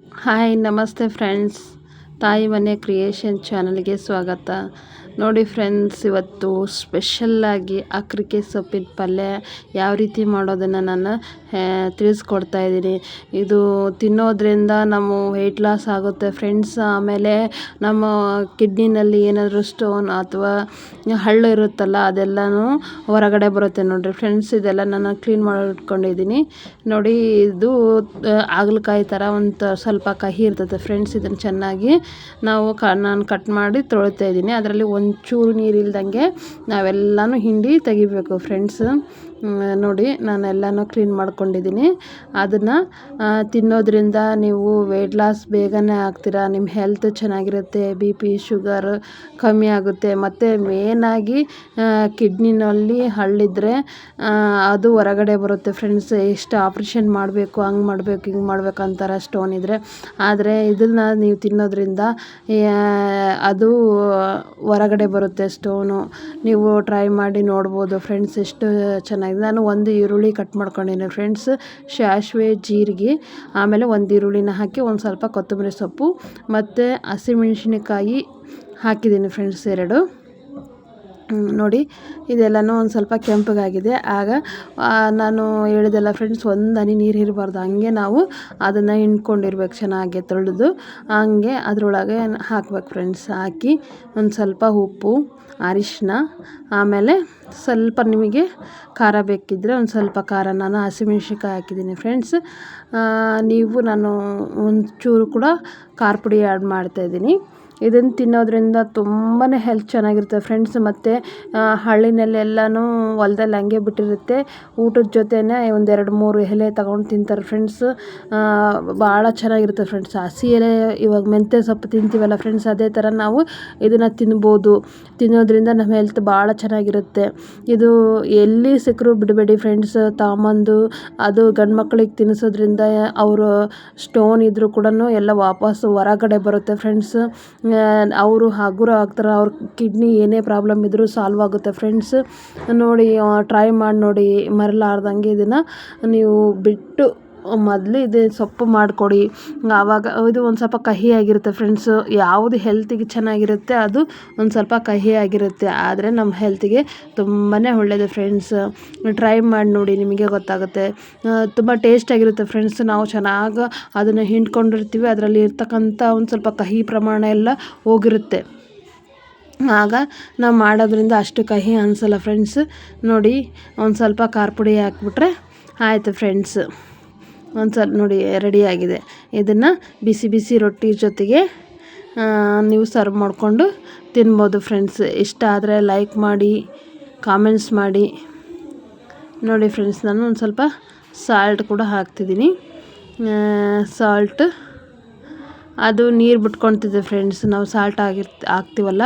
Hi ನಮಸ್ತೆ friends ತಾಯಿ ಮನೆ ಕ್ರಿಯೇಷನ್ ಚಾನಲ್ಗೆ ಸ್ವಾಗತ. ನೋಡಿ ಫ್ರೆಂಡ್ಸ್, ಇವತ್ತು ಸ್ಪೆಷಲ್ಲಾಗಿ ಅಕ್ರಿಕೆ ಸೊಪ್ಪಿನ ಪಲ್ಯ ಯಾವ ರೀತಿ ಮಾಡೋದನ್ನು ನಾನು ತಿಳಿಸ್ಕೊಡ್ತಾ ಇದ್ದೀನಿ. ಇದು ತಿನ್ನೋದ್ರಿಂದ ನಮ್ಮ ವೆಯ್ಟ್ ಲಾಸ್ ಆಗುತ್ತೆ ಫ್ರೆಂಡ್ಸ್. ಆಮೇಲೆ ನಮ್ಮ ಕಿಡ್ನಿನಲ್ಲಿ ಏನಾದರೂ ಸ್ಟೋನ್ ಅಥವಾ ಹಳ್ಳು ಇರುತ್ತಲ್ಲ, ಅದೆಲ್ಲನೂ ಹೊರಗಡೆ ಬರುತ್ತೆ ನೋಡಿರಿ ಫ್ರೆಂಡ್ಸ್. ಇದೆಲ್ಲ ನಾನು ಕ್ಲೀನ್ ಮಾಡಿಟ್ಕೊಂಡಿದ್ದೀನಿ ನೋಡಿ, ಇದು ಹಾಗಲಕಾಯಿ ಥರ ಒಂದು ಸ್ವಲ್ಪ ಕಹಿ ಇರ್ತದೆ ಫ್ರೆಂಡ್ಸ್. ಇದನ್ನು ಚೆನ್ನಾಗಿ ನಾವು ಕ, ನಾನು ಕಟ್ ಮಾಡಿ ತೊಳಿತಾ ಇದ್ದೀನಿ. ಅದರಲ್ಲಿ ಒಂಚೂರು ನೀರಿಲ್ದಂಗೆ ನಾವೆಲ್ಲಾನು ಹಿಂಡಿ ತೆಗಿಬೇಕು ಫ್ರೆಂಡ್ಸ್ ನೋಡಿ ನಾನೆಲ್ಲನೂ ಕ್ಲೀನ್ ಮಾಡ್ಕೊಂಡಿದ್ದೀನಿ. ಅದನ್ನು ತಿನ್ನೋದ್ರಿಂದ ನೀವು ವೆಯ್ಟ್ ಲಾಸ್ ಬೇಗನೆ ಆಗ್ತೀರಾ ನಿಮ್ಮ ಹೆಲ್ತ್ ಚೆನ್ನಾಗಿರುತ್ತೆ ಬಿ ಪಿ ಶುಗರ್ ಕಮ್ಮಿ ಆಗುತ್ತೆ, ಮತ್ತು ಮೇನಾಗಿ ಕಿಡ್ನಿನಲ್ಲಿ ಹಳ್ಳಿದ್ರೆ ಅದು ಹೊರಗಡೆ ಬರುತ್ತೆ ಫ್ರೆಂಡ್ಸ್ ಎಷ್ಟು ಆಪ್ರೇಷನ್ ಮಾಡಬೇಕು, ಹಂಗೆ ಮಾಡಬೇಕು, ಹಿಂಗೆ ಮಾಡಬೇಕು ಅಂತಾರೆ ಸ್ಟೋನ್ ಇದ್ದರೆ ಆದರೆ ಇದನ್ನು ನೀವು ತಿನ್ನೋದ್ರಿಂದ ಅದು ಹೊರಗಡೆ ಬರುತ್ತೆ ಸ್ಟೋನು ನೀವು ಟ್ರೈ ಮಾಡಿ ನೋಡ್ಬೋದು ಫ್ರೆಂಡ್ಸ್ ಎಷ್ಟು ಚೆನ್ನಾಗಿ ನಾನು ಒಂದು ಈರುಳ್ಳಿ ಕಟ್ ಮಾಡ್ಕೊಂಡಿದ್ದೀನಿ ಫ್ರೆಂಡ್ಸ್ ಸಾಸಿವೆ ಜೀರಿಗೆ. ಆಮೇಲೆ ಒಂದು ಈರುಳ್ಳಿನ ಹಾಕಿ ಒಂದು ಸ್ವಲ್ಪ ಕೊತ್ತಂಬರಿ ಸೊಪ್ಪು. ಮತ್ತು ಹಸಿಮೆಣಸಿನಕಾಯಿ ಹಾಕಿದ್ದೀನಿ ಫ್ರೆಂಡ್ಸ್ ಎರಡು. ನೋಡಿ, ಇದೆಲ್ಲನೂ ಒಂದು ಸ್ವಲ್ಪ ಕೆಂಪಗಾಗಿದೆ. ಆಗ ನಾನು ಹೇಳಿದೆಲ್ಲ ಫ್ರೆಂಡ್ಸ್ ಒಂದು ಹನಿ ನೀರು ಇರಬಾರ್ದು. ಹಂಗೆ ನಾವು ಅದನ್ನು ಹಿಂಡ್ಕೊಂಡಿರ್ಬೇಕು. ಚೆನ್ನಾಗಿ ತೊಳೆದು ಹಂಗೆ ಅದರೊಳಗೆ ಹಾಕ್ಬೇಕು ಫ್ರೆಂಡ್ಸ್ ಹಾಕಿ ಒಂದು ಸ್ವಲ್ಪ ಉಪ್ಪು ಅರಿಶಿನ ಆಮೇಲೆ ಸ್ವಲ್ಪ ನಿಮಗೆ ಖಾರ ಬೇಕಿದ್ದರೆ ಒಂದು ಸ್ವಲ್ಪ ಖಾರ. ನಾನು ಹಸಿಮೆಣ್ಸಿನ್ಕಾಯಿ ಹಾಕಿದ್ದೀನಿ ಫ್ರೆಂಡ್ಸ್ ನೀವು ನಾನು ಒಂಚೂರು ಕೂಡ ಖಾರ ಪುಡಿ ಆ್ಯಡ್ ಮಾಡ್ತಾಯಿದ್ದೀನಿ ಇದನ್ನು ತಿನ್ನೋದ್ರಿಂದ ತುಂಬಾ ಹೆಲ್ತ್ ಚೆನ್ನಾಗಿರುತ್ತೆ. ಫ್ರೆಂಡ್ಸ್ ಮತ್ತು ಹಳ್ಳಿನಲ್ಲೆಲ್ಲನೂ ಹೊಲ್ದಲ್ಲಿ ಹಂಗೆ ಬಿಟ್ಟಿರುತ್ತೆ. ಊಟದ ಜೊತೆನೇ ಒಂದೆರಡು ಮೂರು ಎಲೆ ತಗೊಂಡು ತಿಂತಾರೆ ಫ್ರೆಂಡ್ಸ್ ಭಾಳ ಚೆನ್ನಾಗಿರುತ್ತೆ ಫ್ರೆಂಡ್ಸ್ ಹಸಿ ಎಲೆ ಇವಾಗ ಮೆಂತ್ಯ ಸೊಪ್ಪು ತಿಂತೀವಲ್ಲ ಫ್ರೆಂಡ್ಸ್ ಅದೇ ಥರ ನಾವು ಇದನ್ನು ತಿನ್ಬೋದು. ತಿನ್ನೋದ್ರಿಂದ ನಮ್ಮ ಹೆಲ್ತ್ ಭಾಳ ಚೆನ್ನಾಗಿರುತ್ತೆ. ಇದು ಎಲ್ಲಿ ಸಿಕ್ಕರೂ ಬಿಡಬೇಡಿ ಫ್ರೆಂಡ್ಸ್ ತಾಮಂದು ಅದು ಗಂಡು ಮಕ್ಕಳಿಗೆ ತಿನ್ನಿಸೋದ್ರಿಂದ ಅವರು ಸ್ಟೋನ್ ಇದ್ದರೂ ಕೂಡ ಎಲ್ಲ ವಾಪಸ್ಸು ಹೊರಗಡೆ ಬರುತ್ತೆ ಫ್ರೆಂಡ್ಸ್ ಅವರು ಹಗುರ ಆಗ್ತಾರೆ, ಅವ್ರ ಕಿಡ್ನಿ ಏನೇ ಪ್ರಾಬ್ಲಮ್ ಇದ್ದರೂ ಸಾಲ್ವ್ ಆಗುತ್ತೆ. ಫ್ರೆಂಡ್ಸ್ ನೋಡಿ ಟ್ರೈ ಮಾಡಿ ನೋಡಿ, ಮರಲಾರ್ದಂಗೆ ಇದನ್ನು ನೀವು ಬಿಟ್ಟು ಮೊದಲು ಇದು ಸೊಪ್ಪು ಮಾಡಿಕೊಡಿ. ಆವಾಗ ಇದು ಒಂದು ಸ್ವಲ್ಪ ಕಹಿಯಾಗಿರುತ್ತೆ ಫ್ರೆಂಡ್ಸು ಯಾವುದು ಹೆಲ್ತಿಗೆ ಚೆನ್ನಾಗಿರುತ್ತೆ ಅದು ಒಂದು ಸ್ವಲ್ಪ ಕಹಿಯಾಗಿರುತ್ತೆ. ಆದರೆ ನಮ್ಮ ಹೆಲ್ತಿಗೆ ತುಂಬಾ ಒಳ್ಳೆಯದು ಫ್ರೆಂಡ್ಸ್ ಟ್ರೈ ಮಾಡಿ ನೋಡಿ, ನಿಮಗೆ ಗೊತ್ತಾಗುತ್ತೆ. ತುಂಬ ಟೇಸ್ಟಾಗಿರುತ್ತೆ ಫ್ರೆಂಡ್ಸ್ ನಾವು ಚೆನ್ನಾಗಿ ಅದನ್ನು ಹಿಂಡ್ಕೊಂಡಿರ್ತೀವಿ, ಅದರಲ್ಲಿ ಇರ್ತಕ್ಕಂಥ ಒಂದು ಸ್ವಲ್ಪ ಕಹಿ ಪ್ರಮಾಣ ಎಲ್ಲ ಹೋಗಿರುತ್ತೆ. ಆಗ ನಾವು ಮಾಡೋದ್ರಿಂದ ಅಷ್ಟು ಕಹಿ ಅನಿಸಲ್ಲ ಫ್ರೆಂಡ್ಸ್ ನೋಡಿ, ಒಂದು ಸ್ವಲ್ಪ ಖಾರ ಪುಡಿ ಹಾಕ್ಬಿಟ್ರೆ ಆಯಿತು ಫ್ರೆಂಡ್ಸ್ ಒಂದು ಸ್ವಲ್ಪ ನೋಡಿ ರೆಡಿಯಾಗಿದೆ ಇದನ್ನು ಬಿಸಿ ಬಿಸಿ ರೊಟ್ಟಿ ಜೊತೆಗೆ ನೀವು ಸರ್ವ್ ಮಾಡಿಕೊಂಡು ತಿನ್ಬೋದು ಫ್ರೆಂಡ್ಸ್ ಇಷ್ಟ ಆದರೆ ಲೈಕ್ ಮಾಡಿ ಕಾಮೆಂಟ್ಸ್ ಮಾಡಿ. ನೋಡಿ ಫ್ರೆಂಡ್ಸ್ ನಾನು ಒಂದು ಸ್ವಲ್ಪ ಸಾಲ್ಟ್ ಕೂಡ ಹಾಕ್ತಿದ್ದೀನಿ. ಸಾಲ್ಟ್ ಅದು ನೀರು ಬಿಟ್ಕೊಳ್ತಿದ್ದೆ ಫ್ರೆಂಡ್ಸ್ ನಾವು ಸಾಲ್ಟ್ ಆಗಿರ್, ಹಾಕ್ತೀವಲ್ಲ,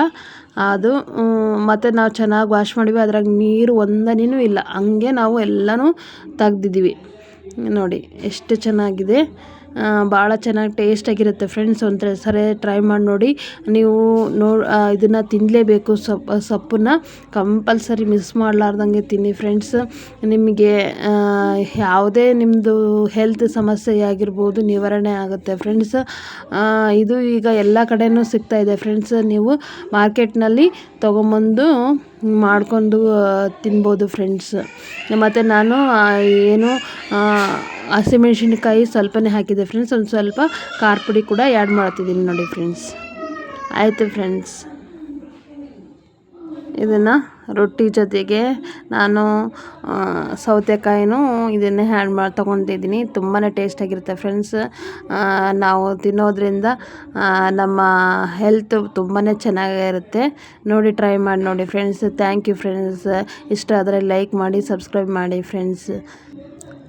ಅದು ಮತ್ತು ನಾವು ಚೆನ್ನಾಗಿ ವಾಶ್ ಮಾಡಿವಿ, ಅದ್ರಾಗ ನೀರು ಒಂದನೇನೂ ಇಲ್ಲ. ಹಂಗೆ ನಾವು ಎಲ್ಲನೂ ತೆಗ್ದಿದ್ದೀವಿ. ನೋಡಿ, ಎಷ್ಟು ಚೆನ್ನಾಗಿದೆ. ಭಾಳ ಚೆನ್ನಾಗಿ ಟೇಸ್ಟಾಗಿರುತ್ತೆ ಫ್ರೆಂಡ್ಸ್ ಒಂಥರ ಸರಿ ಟ್ರೈ ಮಾಡಿ ನೋಡಿ. ನೀವು ನೋ ಇದನ್ನು ತಿನ್ನಲೇಬೇಕು ಸೊಪ್ಪು, ಸೊಪ್ಪನ್ನ. ಕಂಪಲ್ಸರಿ ಮಿಸ್ ಮಾಡಲಾರ್ದಂಗೆ ತಿನ್ನಿ ಫ್ರೆಂಡ್ಸ್ ನಿಮಗೆ ಯಾವುದೇ ನಿಮ್ಮದು ಹೆಲ್ತ್ ಸಮಸ್ಯೆ ಆಗಿರ್ಬೋದು ನಿವಾರಣೆ ಆಗುತ್ತೆ ಫ್ರೆಂಡ್ಸ್ ಇದು ಈಗ ಎಲ್ಲ ಕಡೆಯೂ ಸಿಗ್ತಾಯಿದೆ ಫ್ರೆಂಡ್ಸ್ ನೀವು ಮಾರ್ಕೆಟ್ನಲ್ಲಿ ತೊಗೊಂಬಂದು ಮಾಡಿಕೊಂಡು ತಿನ್ಬೋದು ಫ್ರೆಂಡ್ಸ್ ಮತ್ತು ನಾನು ಏನು ಹಸಿಮೆಣ್ಸಿನ್ಕಾಯಿ ಸ್ವಲ್ಪನೇ ಹಾಕಿದ್ದೆ ಫ್ರೆಂಡ್ಸ್ ಒಂದು ಸ್ವಲ್ಪ ಖಾರ ಪುಡಿ ಕೂಡ ಆ್ಯಡ್ ಮಾಡ್ತಿದ್ದೀನಿ ನೋಡಿ ಫ್ರೆಂಡ್ಸ್ ಆಯಿತು ಫ್ರೆಂಡ್ಸ್ ಇದನ್ನು ರೊಟ್ಟಿ ಜೊತೆಗೆ ನಾನು ಸೌತೆಕಾಯಿನೂ ಇದನ್ನೇ ಹ್ಯಾಂಡ್ ಮಾಡಿ ತೊಗೊತಿದ್ದೀನಿ ತುಂಬಾ ಟೇಸ್ಟಾಗಿರುತ್ತೆ ಫ್ರೆಂಡ್ಸ್ ನಾವು ತಿನ್ನೋದ್ರಿಂದ ನಮ್ಮ ಹೆಲ್ತ್ ತುಂಬಾ ಚೆನ್ನಾಗಿರುತ್ತೆ. ನೋಡಿ ಟ್ರೈ ಮಾಡಿ ನೋಡಿ ಫ್ರೆಂಡ್ಸ್ ಥ್ಯಾಂಕ್ ಯು ಫ್ರೆಂಡ್ಸ್ ಇಷ್ಟ ಆದರೆ ಲೈಕ್ ಮಾಡಿ ಸಬ್ಸ್ಕ್ರೈಬ್ ಮಾಡಿ ಫ್ರೆಂಡ್ಸ್